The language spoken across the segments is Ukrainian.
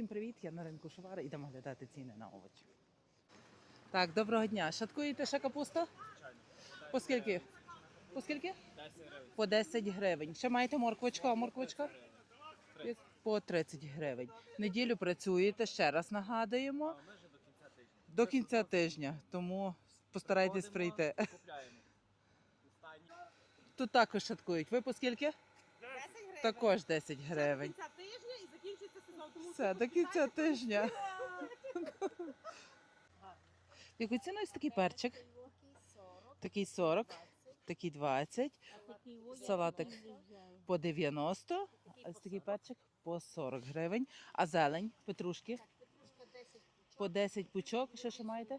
Всім привіт! Я на ринку Шувара. Ідемо глядати ціни на овочі. Так, доброго дня. Шаткуєте ще капусту? По скільки? По скільки? По 10 гривень. Ще маєте морквочку, а морквочка? По 30 гривень. Неділю працюєте, ще раз нагадуємо. До кінця тижня, тому постарайтесь прийти. Тут також шаткують. Ви по скільки? 10 гривень. Також 10 гривень. До кінця тижня і закінчується сезон. Тому Все, до кінця тижня. Яку ціну ось такий перчик? Такий 40, такий 20, салатик по 90, а ось такий перчик по 40 гривень. А зелень, петрушки по 10 пучок. Що ще маєте?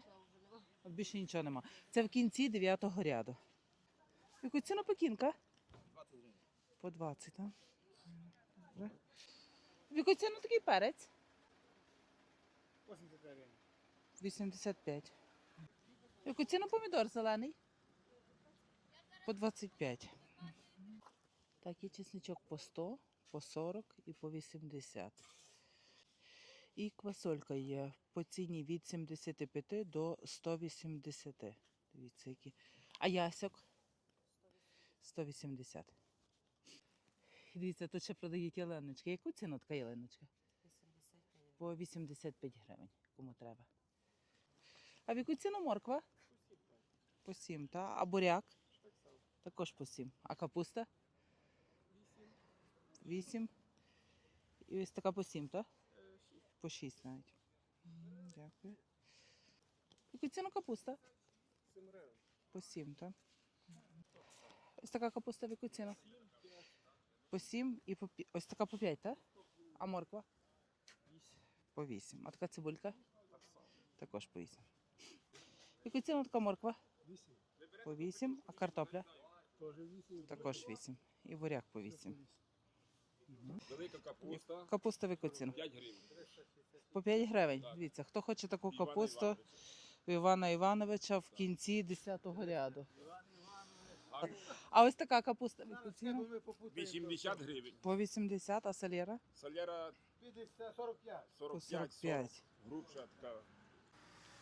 Більше нічого нема. Це в кінці 9 ряду. Яку ціну пекінка? По 20, так? Добре. В яку ціну такий перець? 85. В Яку ціну помідор зелений? По 25. Так, і чесничок по 100, по 40 і по 80. І квасолька є по ціні від 75 до 180. Дивіться, які. А ясок? 180. І Дивіться, тут ще продають ялиночки. Яку ціну така ялиночка? По 85 гривень, кому треба. А в яку ціну морква? По 7, так? А буряк? Також по 7. А капуста? 8. І ось така по 7, так? По 6 навіть. Дякую. Яку ціну капуста? По 7, так? Ось така капуста в яку ціну? По 7 і по пі- ось така по 5, так? А морква? По 8. А така цибулька? Також по 8. Яку ціну така морква? По 8. А картопля? Також 8. І буряк по 8. Велика капуста Капуста в яку ціну? 5 гривень. По 5 гривень. Дивіться, хто хоче таку капусту у Івана Івановича в кінці 10-го ряду. А ось така капуста яку ціну? 80 гривень. По 80, а салєра? Соляра 45. По 45, 45. 40. Грубша така.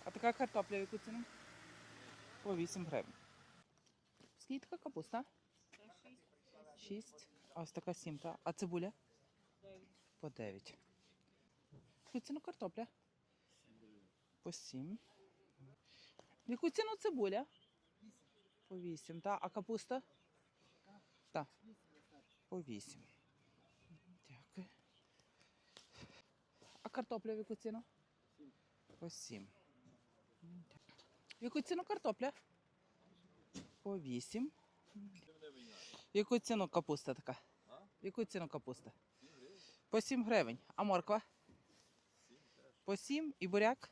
А така картопля в яку ціну? По 8 гривень. Скільки така капуста? 6. А ось така 7, так? А цибуля? По 9. Яку ціну картопля? По 7. В яку ціну цибуля? По 8, так? А капуста? Так. По 8. Дякую. А картопля в яку ціну? По 7. В яку ціну картопля? По 8. В яку ціну капуста така? В яку ціну капуста? По 7 гривень. А морква? По 7 і буряк?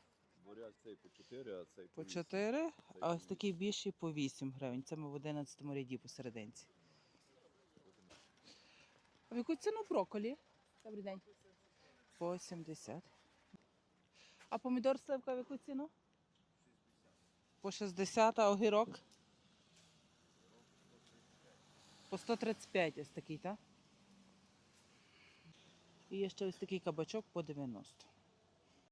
Цей по 4, а цей По по 4, а ось такий більший по 8 гривень. Це ми в 11 ряді посерединці. А в яку ціну брокколі? Добрий день. По 70. А помідор сливка в яку ціну? По 60, а огірок? По 135 ось такий, так? І є ще ось такий кабачок по 90.